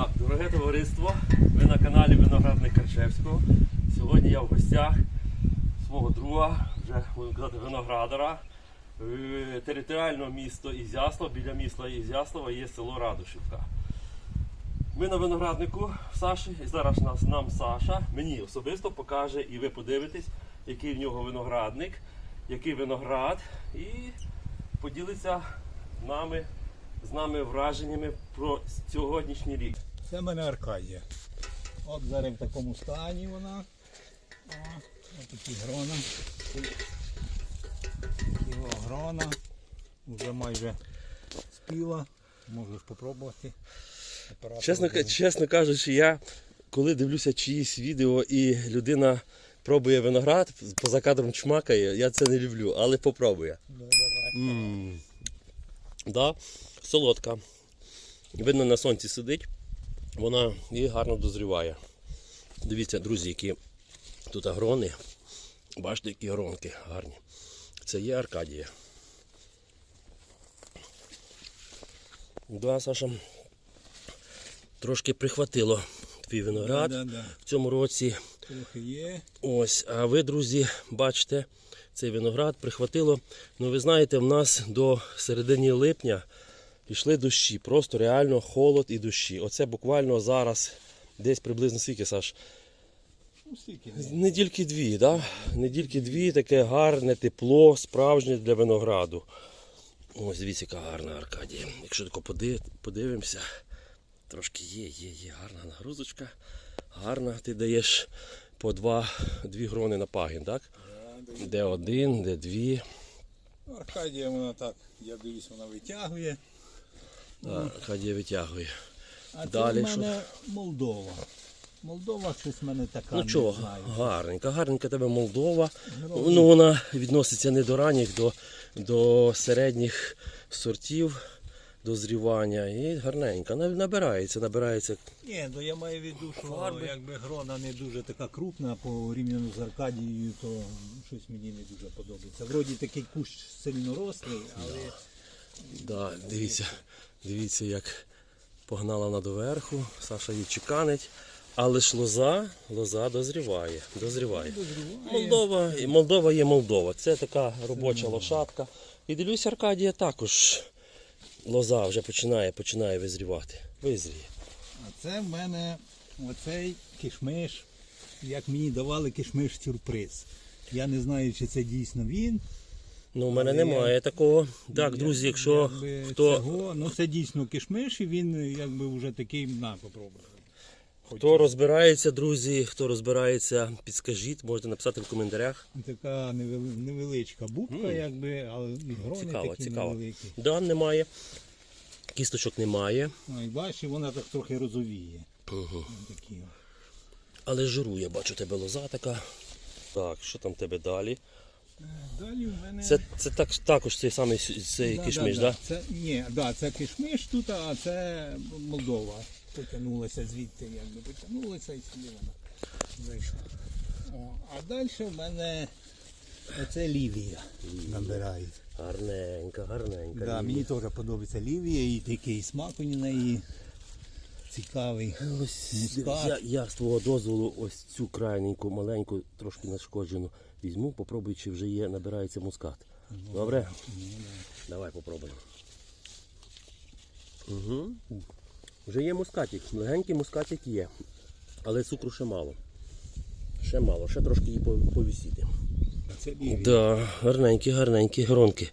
Так, дороге товариство, ви на каналі Виноградник Карчевського. Сьогодні я в гостях свого друга, вже будемо казати, виноградара. Е, Територіально місто Ізяслав, біля міста Ізяслава є село Радушівка. Ми на винограднику Саші, і зараз нас нам Саша мені особисто покаже, і ви подивитесь, який в нього виноградник, який виноград, і поділиться нами, з нами враженнями про сьогоднішній рік. Це в мене Аркадія. От зараз в такому стані вона. О, ось такі грона. Такі грона. Вже майже спіла. Можеш спробувати. Чесно, чесно кажучи, я коли дивлюся чиїсь відео і людина пробує виноград, поза кадром чмакає, я це не люблю, але попробує. Ну, давай. М. Да, солодка. Видно, на сонці сидить, вона і гарно дозріває. Дивіться, друзі, які тут агрони. Бачите, які гронки гарні. Це є Аркадія. Да, Саша, трошки прихватило твій виноград Да, да, да. в цьому році. Трохи є. Ось, а ви, друзі, бачите, цей виноград прихватило. Ну, ви знаєте, в нас до середини липня йшли дощі. Просто реально холод і дощі. Оце буквально зараз, десь приблизно скільки, Саш? Ну, стільки. Недільки дві, да? Недільки дві, таке гарне тепло, справжнє для винограду. Ось дивіться, яка гарна Аркадія. Якщо тако подив- подивимося, трошки є, є, є гарна нагрузочка. Гарна, ти даєш по два, дві грони на пагін, так? Де один, де дві. Аркадія вона так, я дивлюсь, вона витягує. А, Аркадія витягує. А Далі це в мене Молдова. Молдова щось в мене така. Ну чого, гарненька, гарненька тебе Молдова. Ну вона відноситься не до ранніх, до, до середніх сортів дозрівання. І гарненька. Набирається, набирається. Ні, ну я маю в виду, що Фарби. якби грона не дуже така крупна порівняно з Аркадією, то щось мені не дуже подобається. Вроді такий кущ сильно рослий, але Да, дивіться, дивіться, як погнала вона доверху. Саша її чеканить. Але ж лоза, лоза дозріває. Дозріває. Молдова, і Молдова є Молдова. Це така робоча лошадка. І дивлюсь, Аркадія також лоза вже починає, починає визрівати. Визріє. а це в мене оцей кишмиш, як мені давали кишмиш сюрприз. Я не знаю, чи це дійсно він. Ну, у мене Але немає такого. Так, друзі, якщо Якби хто, Цього, ну це дійсно кишмиш, і він якби вже такий, на, попробуй. хто розбирається, друзі, хто розбирається, підскажіть, можете написати в коментарях. Така невели- невеличка бубка, якби, але грони Цікаво, такі цікаво. невеликі. Да, немає. Кісточок немає. Ну, і бачиш, вона так трохи розовіє. Такі. Але жирує, бачу тебе лоза така. Так, що там в тебе далі? Далі в мене. Це, це так, також цей самий цей Да, кишміш, так? да. Це, ні, да, це кишмиш тут, а це Молдова. Потягнулася звідти, якби потягнулася і сюди вона зайшла. О, а далі в мене оце Лівія набирає. Гарненька, гарненька. Да, мені теж подобається Лівія і такий смак у неї цікавий. Ось, я, я з твого дозволу ось цю крайненьку, маленьку, трошки нашкоджену візьму, попробую, чи вже є, набирається мускат. Добре? Давай попробуємо. Угу. Вже є мускатик, легенький мускатик є. Але цукру ще мало. Ще мало, ще трошки її повісіти. Це Да, гарненькі, гарненькі гронки.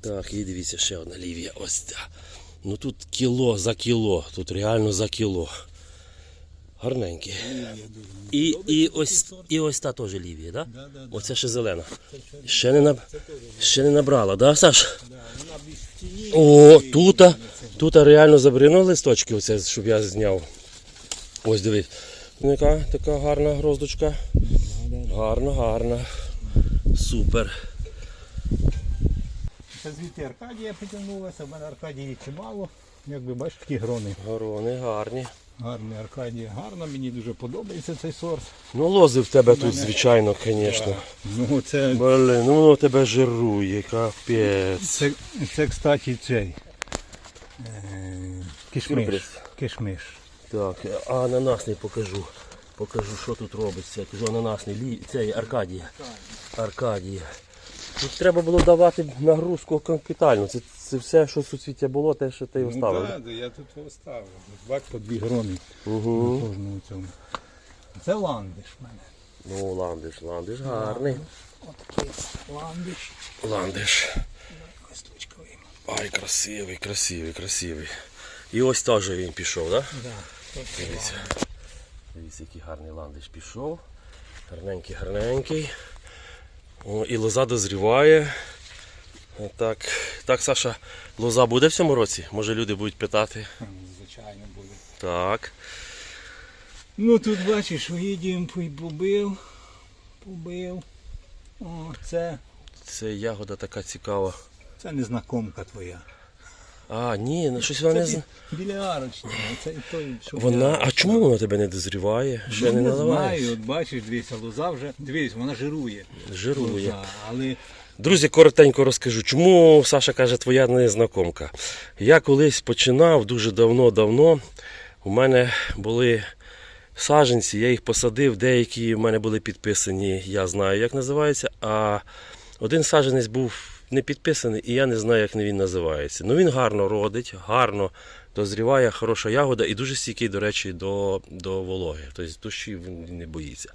Так, і дивіться, ще одна лівія. Ось ця. Ну тут кіло за кіло, тут реально за кіло. Гарненькі. І, і, ось, і ось та теж лівія, да? Да, да, да. Оце ще зелена. Ще не, наб... ще не набрала, да, Саш? О, тут, тут реально забрано листочки, оце, щоб я зняв. Ось дивись. Ну, Яка така гарна гроздочка. Гарна, гарна. Супер. Це звідти Аркадія потягнулася, в мене Аркадії чимало. Як ви бачите, такі грони. Горони гарні. Гарний Аркадія, гарно, мені дуже подобається цей сорт. Ну, лози в тебе тут, звичайно, звісно. Ну, це, Блин, ну воно тебе жирує, капець. це, це кстати, цей. Е, кишмиш. Сюрприз. кишмиш. Так, а ананасний покажу. Покажу, що тут робиться. Кажу, ананасний лі... цей Аркадія. Аркадія. Тут треба було давати нагрузку капітальну. Це, це все, що суцвіття було, те, що ти Ну оставив. так, я тут оставив. Бач, по дві грони Угу. на кожному цьому. Це ландиш в мене. Ну, ландиш, ландиш гарний. Отакий ландиш. Ландиш. Листочковий. Ай, красивий, красивий, красивий. І ось теж він пішов, так? Да? Да, Дивіться. Дивіться, який гарний ландиш пішов. Гарненький, гарненький. О, і лоза дозріває. Так, так, Саша, лоза буде в цьому році? Може люди будуть питати. Звичайно буде. Так. Ну тут бачиш, уїдім побив. Побив. О, це, Це ягода така цікава. це незнакомка твоя. А, ні, ну щось вона не біля арочні. Це і той, що Вона. А чому вона тебе не дозріває? Ще Ну, не не знаю, от бачиш, дивися, лоза вже. Дивись, вона жирує. Жирує. Лоза, але Друзі, коротенько розкажу, чому Саша каже, твоя незнакомка. Я колись починав дуже давно-давно. У мене були саджанці, я їх посадив, деякі в мене були підписані, я знаю, як називається. А один саджанець був не підписаний, і я не знаю, як він називається. Ну він гарно родить, гарно дозріває, хороша ягода і дуже стійкий, до речі, до, до вологи. Тобто дощі він не боїться.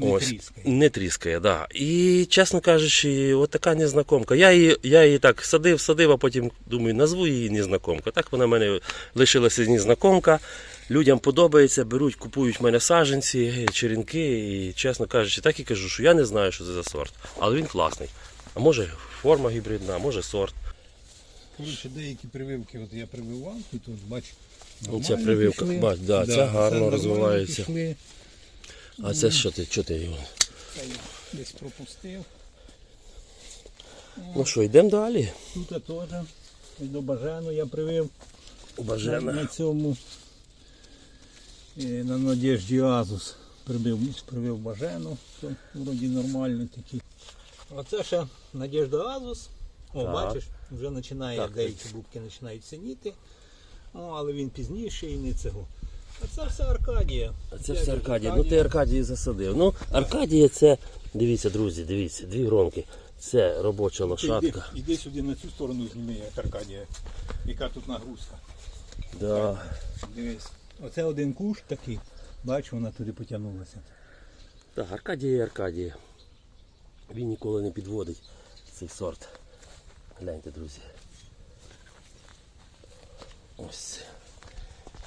Не Ось, тріскає. Не тріскає, да. І, чесно кажучи, от така незнакомка. Я її, я її так садив, садив, а потім думаю, назву її незнакомка. Так вона в мене лишилася незнакомка. Людям подобається, беруть, купують в мене саджанці, черенки. І, чесно кажучи, так і кажу, що я не знаю, що це за сорт. Але він класний. А може форма гібридна, а може сорт. коротше, деякі прививки, от я прививав, і тут бач. Ця прививка, пішли. бач, да, ця гарно розвивається. пішли. А це що ти? Що ти його? Та я десь пропустив. Ну що, йдемо далі. Тут теж до бажану я привив на, на цьому на Надежді Азус. Прибив, привив бажану, все вроді нормально такі. Оце ще Надежда Азус. О, Так. бачиш, вже починає, деякі бубки починають синіти. О, але він пізніше і не цього. А це все Аркадія. А це все Аркадія. Ну ти Аркадії засадив. Ну, Аркадія це, дивіться, друзі, дивіться, дві гронки. Це робоча лошадка. іди сюди на цю сторону зніми, як Аркадія. Яка тут нагрузка. Да. Дивись. Оце один куш такий. Бач, вона туди потягнулася. Так, Аркадія і Аркадія. Він ніколи не підводить цей сорт. Гляньте, друзі. Ось.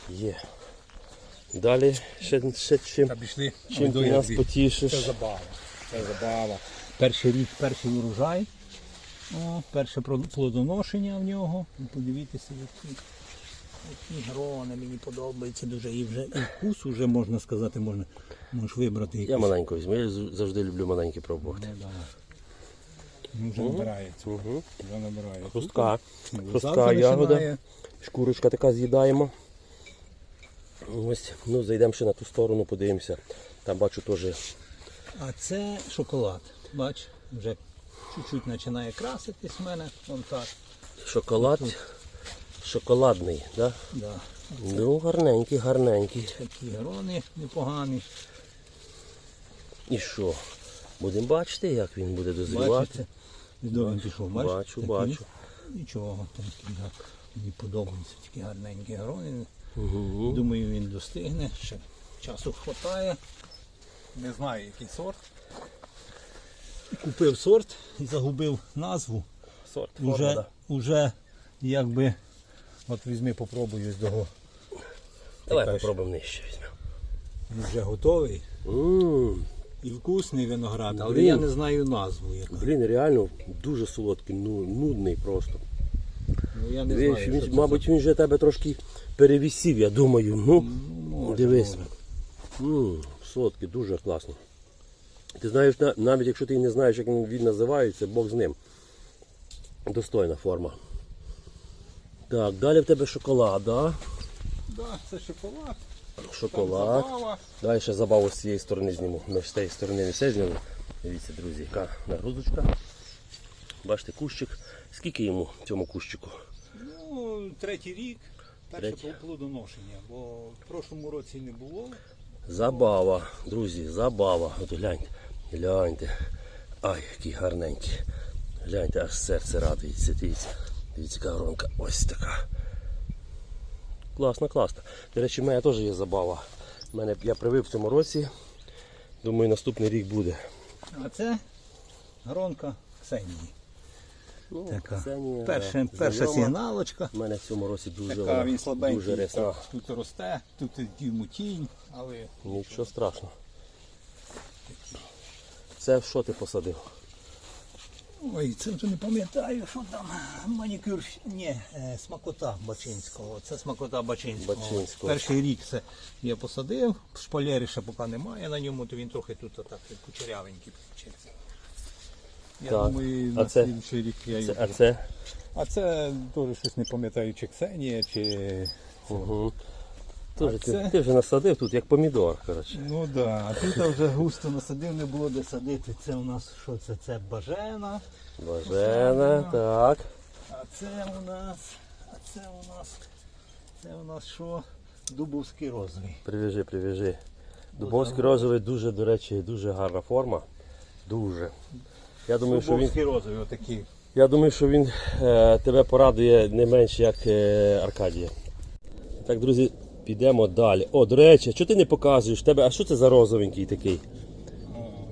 Є. Далі ще, ще чим, Та пішли. чим ти нас потішиш. Це забава. Це забава. Перший рік, перший урожай. О, перше плодоношення в нього. Ну, Подивіться, які, які грони мені подобаються дуже. І вже і вкус вже можна сказати, можна можеш вибрати Я якийсь. маленько візьму, я завжди люблю маленькі пробувати. Ну, да. Ну, вже набирається. Угу. Вже набирає. Хрустка. Хрустка ягода. Шкурочка така з'їдаємо. Ось, ну зайдемо ще на ту сторону, подивимося. Там бачу теж А це шоколад. Бач, вже чуть-чуть починає краситись в мене. Вон так. шоколад. Шоколадний, да? Да. Ну, гарненький, гарненький. Такі грони непогані. І що? Будемо бачити, як він буде дозрівати. Він пішов, бачиш? Бачу, Такі. бачу. Нічого, такі, да. мені подобаються такі гарненькі грони. Угу. Думаю, він достигне. Ще часу вистачає. Не знаю, який сорт. Купив сорт і загубив назву. Сорт. Уже, да. уже якби. От візьми, попробуй ось того. Давай попробуємо нижче візьмемо. Він вже готовий. М, І вкусний виноград, але я не знаю назву. Яка. Блін, реально дуже солодкий, ну, нудний просто. Ну, я не Дивись, знаю, він, що це мабуть, він вже тебе трошки перевісів, я думаю. Ну, Ну, може, дивись. М, солодкий, дуже класно. Ти знаєш, на- навіть якщо ти не знаєш, як він, він називається, Бог з ним. Достойна форма. Так, далі в тебе шоколад, да? Да, це шоколад. Шоколад. Забава. Давай ще забаву з цієї сторони зніму. Ми з цієї сторони не все знімемо. Дивіться, друзі, яка нагрузочка. Бачите, кущик. Скільки йому цьому кущику? Ну, третій рік. Перше Третє. плодоношення, бо в прошлому році не було. Забава, друзі, забава. От гляньте, гляньте. Ай, які гарненькі. Гляньте, аж серце радується. Дивіться, дивіться, яка гронка. Ось така. Класно, класно. До речі, в мене теж є забава. В Мене, я привив в цьому році. Думаю, наступний рік буде. А це гронка Ксенії. Ну, Така. Ксенія, Перша, да, перша знайома. сигналочка. У мене в цьому році дуже, Така він слабенький. дуже рясна. Тут росте, тут йому тінь, але Нічого страшного. Це що ти посадив? Ой, це вже не пам'ятаю, що там манікюр. Ні, е, смакота Бачинського. Це смакота Бачинського. Бачинського. Перший рік це я посадив, шпалери ще поки немає на ньому, то він трохи тут отак кучерявенький получився. Я Так. думаю, А на це- слідчий рік я його. а це? А це теж щось не пам'ятаю, чи Ксенія, чи. Угу. Тоже, ти, це? ти вже насадив тут як помідор, коротше. Ну так, да. а тут вже густо насадив, не було де садити. Це у нас що це? Це бажена. Бажена, так. А це у нас, а це у нас, це у нас що? Дубовський розовий. Привіжи, привіжи. Дубовський розовий дуже, до речі, дуже гарна форма. Дуже. Я думаю, що він, розовий, отакий. я думаю, що він е, тебе порадує не менше, як е, Аркадія. Так, друзі, підемо далі. О, до речі, що ти не показуєш? Тебе, а що це за розовенький такий?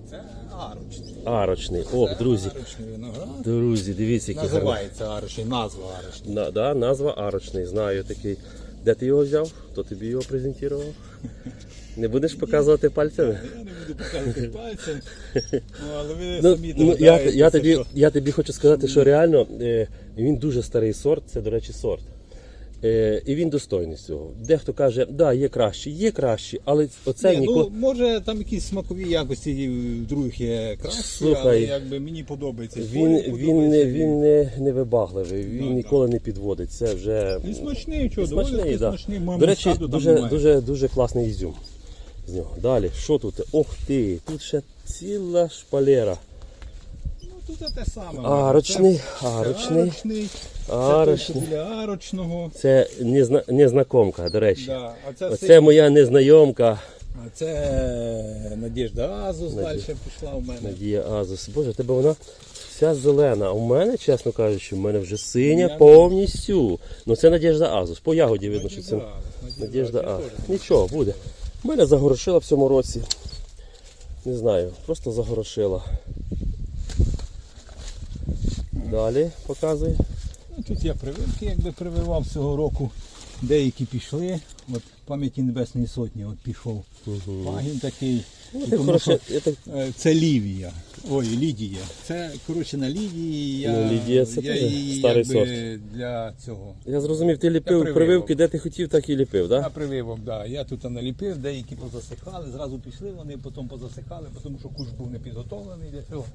Це арочний. Арочний. О, друзі. Арочний виноград. Друзі, дивіться, який гарний. Називається арочний, назва арочний. На, да, назва арочний, знаю такий. Де ти його взяв? Хто тобі його презентував? Не будеш показувати пальцями? Я не буду показувати пальцем, ну, але ви Ну, самі ну, я, я, тобі, що- я тобі хочу сказати, що реально е, він дуже старий сорт, це, до речі, сорт. Е, і він достойний цього. Дехто каже, да, є кращі, є кращі, але оце Ні, ніколи. ну, може там якісь смакові якості в других є кращі, Слухай, але якби мені подобається. Він, він, не, подобається, він не, не вибагливий, він Да, ніколи не підводить. Це вже Він смачний, чого, смачний, доволі да. смачний. До речі, дуже, дуже, дуже класний ізюм з нього. Далі, що тут? Ох ти, тут ще ціла шпалера. Ну, тут те саме. Арочний, арочний, арочний. Біля арочного. Це незна, незнакомка, до речі. Да. А це, Оце моя незнайомка. а це Надіжда Азус Надія. далі пішла у мене. Надія Азус. Боже, тебе вона вся зелена. А у мене, чесно кажучи, у мене вже синя Я- повністю. Ну це Надіжда Азус. По ягоді видно, що це Надіжда Азус. Нічого, буде. Мене загорошила в цьому році. Не знаю, просто загорошила. Далі показуй. Ну, тут я прививки якби прививав цього року. Деякі пішли. От пам'яті Небесної Сотні от пішов. Пагін такий. Ну, ти, тому коротше, що, я так, е, це Лівія. Ой, Лідія. Це коротше на Лідії. Я, Ну, Лідія це я теж її, старий якби, для цього. я зрозумів, ти ліпив прививок. прививки, де ти хотів, так і ліпив, так? На прививок, да. Я тут наліпив, деякі позасихали, зразу пішли, вони потім позасихали, тому що куш був не підготовлений для цього.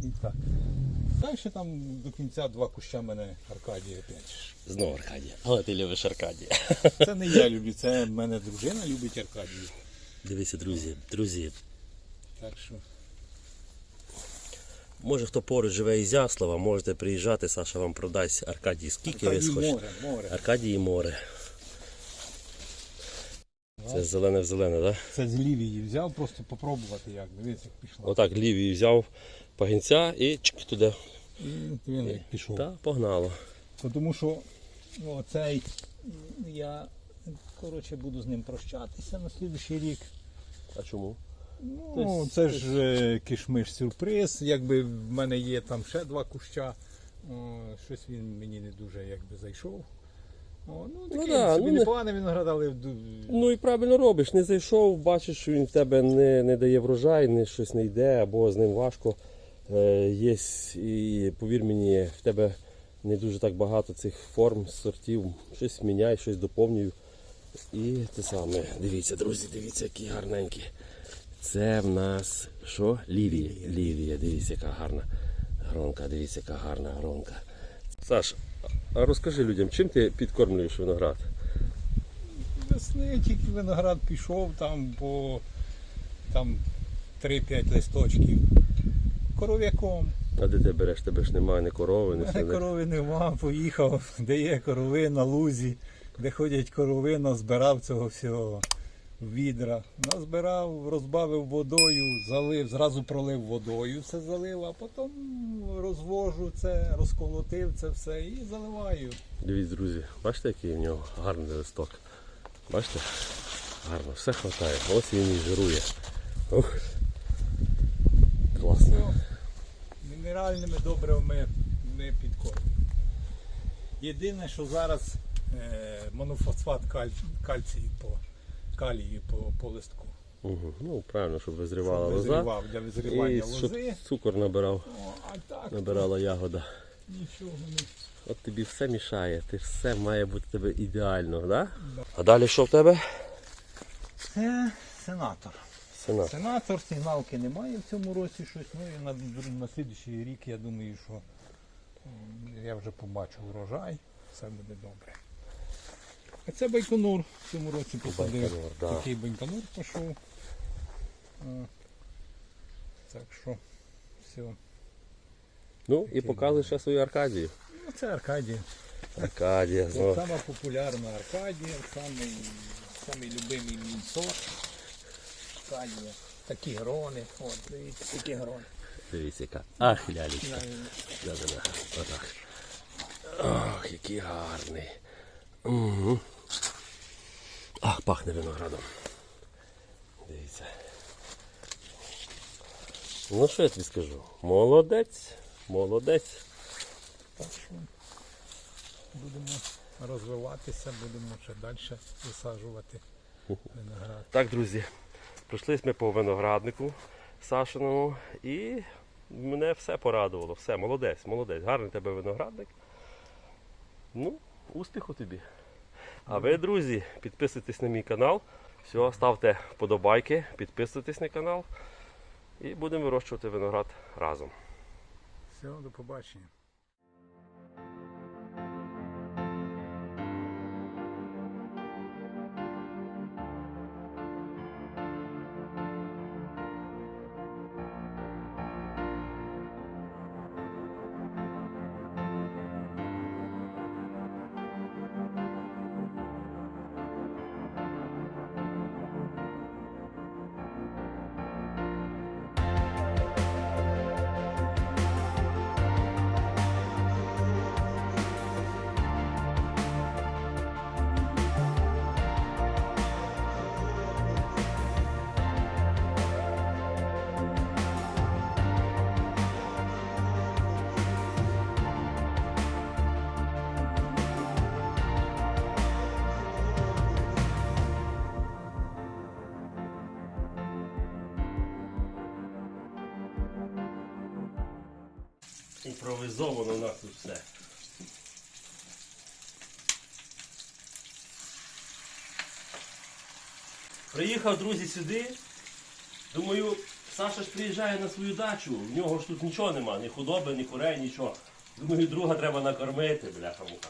І так. Далі там до кінця два куща мене Аркадія опять. ж. Знову Аркадія. Але ти любиш Аркадія. Це не я люблю, це в мене дружина любить Аркадію. Дивіться, друзі, друзі, Так що Може хто поруч живе із Яслава, можете приїжджати, Саша вам продасть Аркадій. Скільки ви Аркадій схочете? море, море. Аркадій море. Це зелене в зелене, так? Це з Лівії взяв, просто попробувати як. Дивіться, як пішло. Отак лівій взяв пагінця і чик туди. І він як пішов. Та погнало. Тому що ну, цей я коротше буду з ним прощатися на слідуючий рік. А чому? Ну, це ж е, кишмиш сюрприз. Якби в мене є там ще два куща. О, щось він мені не дуже якби зайшов. О, ну, такий да, собі ну, непоганий виноград, але Ну і правильно робиш, не зайшов, бачиш, що він в тебе не, не дає врожай, не щось не йде, або з ним важко. Е, є, і повір мені, в тебе не дуже так багато цих форм, сортів. Щось міняй, щось доповнюю. І те саме. Дивіться, друзі, дивіться, які гарненькі. Це в нас що? Лівія. Лівія, дивіться, яка гарна гронка, дивіться, яка гарна гронка. Саш, а розкажи людям, чим ти підкормлюєш виноград? весни тільки виноград пішов там по там 3-5 листочків. Коров'яком. А де ти береш? Тебе ж немає ні корови, ні мене корови нема, поїхав, де є корови на лузі. де ходять корови, назбирав цього всього відра. Назбирав, розбавив водою, залив, зразу пролив водою, все залив, а потім розвожу це, розколотив це все і заливаю. Дивіться, друзі, бачите, який в нього гарний листок. Бачите? Гарно, все хватає. Ось він і жирує. Ух. Класно. Все. Мінеральними добривами не підкормлюємо. Єдине, що зараз е, монофосфат каль, кальцію по калію по, по листку. Угу. Ну, правильно, щоб визрівала лоза. Визрівав для визрівання І щоб лози. цукор набирав, О, а так набирала ягода. нічого не. От тобі все мішає, ти все має бути в тебе ідеально, да? Да. А далі що в тебе? Це сенатор. Сенат. Сенатор сигналки немає в цьому році щось. Ну і на, на слідуючий рік я думаю, що я вже побачу урожай, все буде добре. А це байконур в цьому році посадив. Байконур, да. Такий байконур пішов. Так що все. Ну і показуй ще свою Аркадію. Ну це Аркадія. Аркадія, Це знову. сама популярна Аркадія, самий, самий любимий мій сорт. Аркадія. Такі грони. От, дивіться, такі грони. Дивіться, яка. Ах, лялечка. Да-да-да. Отак. Ох, який гарний. Угу. Ах, пахне виноградом. Дивіться. Ну що я тобі скажу? Молодець, молодець. Так що будемо розвиватися, будемо ще далі висаджувати виноград. Так, друзі, пройшлись ми по винограднику Сашиному і мене все порадувало. Все, молодець, молодець. Гарний тебе виноградник. Ну, успіху тобі. А ви, друзі, підписуйтесь на мій канал. Все, ставте вподобайки, підписуйтесь на канал. І будемо вирощувати виноград разом. Все, до побачення. Імпровізовано у нас тут все. Приїхав, друзі, сюди. Думаю, Саша ж приїжджає на свою дачу, в нього ж тут нічого нема, ні худоби, ні курей, нічого. Думаю, друга треба накормити, бляха муха.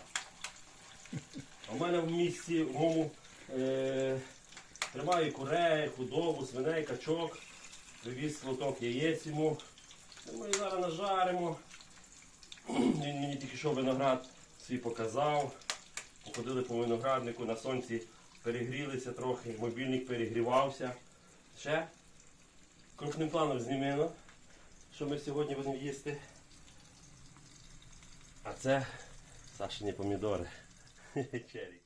А в мене в місті, в моєму, е, тримаю курей, худобу, свиней, качок. Привіз лоток яєць йому. Ми зараз нажаримо. Він мені тільки що виноград свій показав. Походили по винограднику на сонці, перегрілися трохи, мобільник перегрівався. Ще крупним планом знімено, що ми сьогодні будемо їсти. А це Сашині помідори. Черрі.